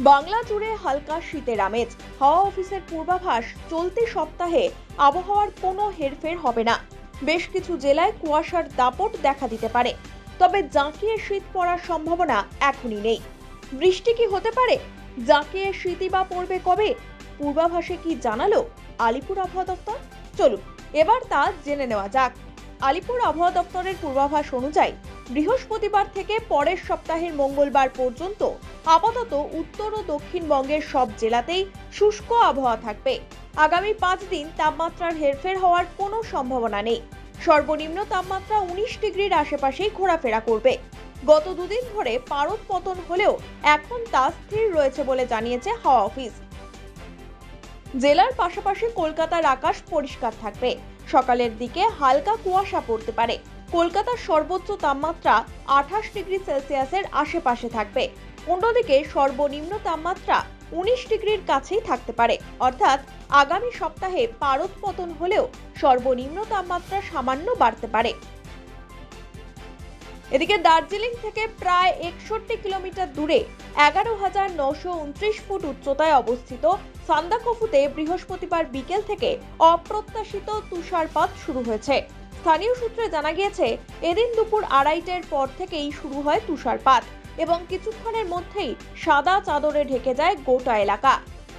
বাংলা জুড়ে হালকা শীতের আমেজ। হাওয়া অফিসের পূর্বাভাস, চলতি সপ্তাহে আবহাওয়ার কোনো হেরফের হবে না। বেশ কিছু জেলায় কুয়াশার দাপট দেখা দিতে পারে। তবে জাঁকিয়ে শীত পড়ার সম্ভাবনা এখনই নেই। বৃষ্টি কি হতে পারে? জাঁকিয়ে শীতই বা পড়বে কবে? পূর্বাভাসে কি জানালো আলিপুর আবহাওয়া দপ্তর? চলুন, এবার তা জেনে নেওয়া যাক। আলিপুর আবহাওয়া দপ্তরের পূর্বাভাস অনুযায়ী বৃহস্পতিবার থেকে পরের সপ্তাহের মঙ্গলবার পর্যন্ত আপাতত উত্তর ও দক্ষিণবঙ্গের সব জেলাতেই শুষ্ক আবহাওয়া থাকবে। আগামী পাঁচ দিন তাপমাত্রার হেরফের হওয়ার কোনো সম্ভাবনা নেই। সর্বনিম্ন তাপমাত্রা উনিশ ডিগ্রির আশেপাশেই ঘোরাফেরা করবে। গত দুদিন ধরে পারদ পতন হলেও এখন তা স্থির রয়েছে বলে জানিয়েছে হাওয়া অফিস। জেলার পাশাপাশি কলকাতার আকাশ পরিষ্কার থাকবে। সকালের দিকে হালকা কুয়াশা পড়তে পারে। কলকাতার সর্বোচ্চ তাপমাত্রা আঠাশ ডিগ্রি সেলসিয়াসের আশেপাশে থাকবে। অন্যদিকে সর্বনিম্ন তাপমাত্রা উনিশ ডিগ্রির কাছেই থাকতে পারে। অর্থাৎ আগামী সপ্তাহে পারদ পতন হলেও সর্বনিম্ন তাপমাত্রা সামান্য বাড়তে পারে। এদিকে দার্জিলিং থেকে প্রায় একষট্টি কিলোমিটার দূরে এগারো হাজার নশো উনত্রিশ ফুট উচ্চতায় অবস্থিত সান্দাকফুতে বৃহস্পতিবার বিকেল থেকে অপ্রত্যাশিত তুষারপাত শুরু হয়েছে। স্থানীয় সূত্রে জানা গিয়েছে, এদিন দুপুর আড়াইটের পর থেকেই শুরু হয় তুষারপাত এবং কিছুক্ষণের মধ্যেই সাদা চাদরে ঢেকে যায় গোটা এলাকা।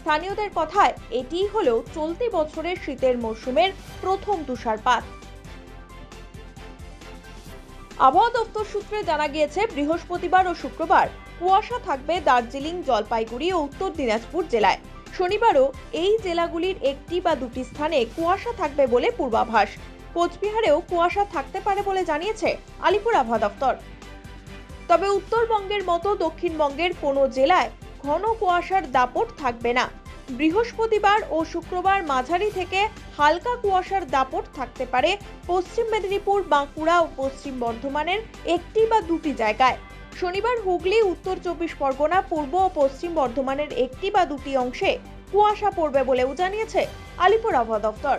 স্থানীয়দের কথায় এটিই হলো চলতি বছরের শীতের মরশুমের প্রথম তুষারপাত। আবহাওয়া দপ্তর সূত্রে জানা গিয়েছে, বৃহস্পতিবার ও শুক্রবার কুয়াশা থাকবে দার্জিলিং, জলপাইগুড়ি ও উত্তর দিনাজপুর জেলায়। শনিবারও এই জেলাগুলির একটি বা দুটি স্থানে কুয়াশা থাকবে বলে পূর্বাভাস। কোচবিহারেও কুয়াশা থাকতে পারে বলে জানিয়েছে আলিপুর আবহাওয়া দপ্তর। তবে উত্তরবঙ্গের মতো দক্ষিণবঙ্গের কোনো জেলায় ঘন কুয়াশার দাপট থাকবে না। বৃহস্পতিবার ও শুক্রবার মাঝারি থেকে হালকা কুয়াশার দাপট থাকতে পারে পশ্চিম মেদিনীপুর, বাঁকুড়া ও পশ্চিম বর্ধমানের একটি বা দুটি জায়গায়। শনিবার হুগলি, উত্তর চব্বিশ পরগনা, পূর্ব ও পশ্চিম বর্ধমানের একটি বা দুটি অংশে কুয়াশা পড়বে বলেও জানিয়েছে আলিপুর আবহাওয়া দপ্তর।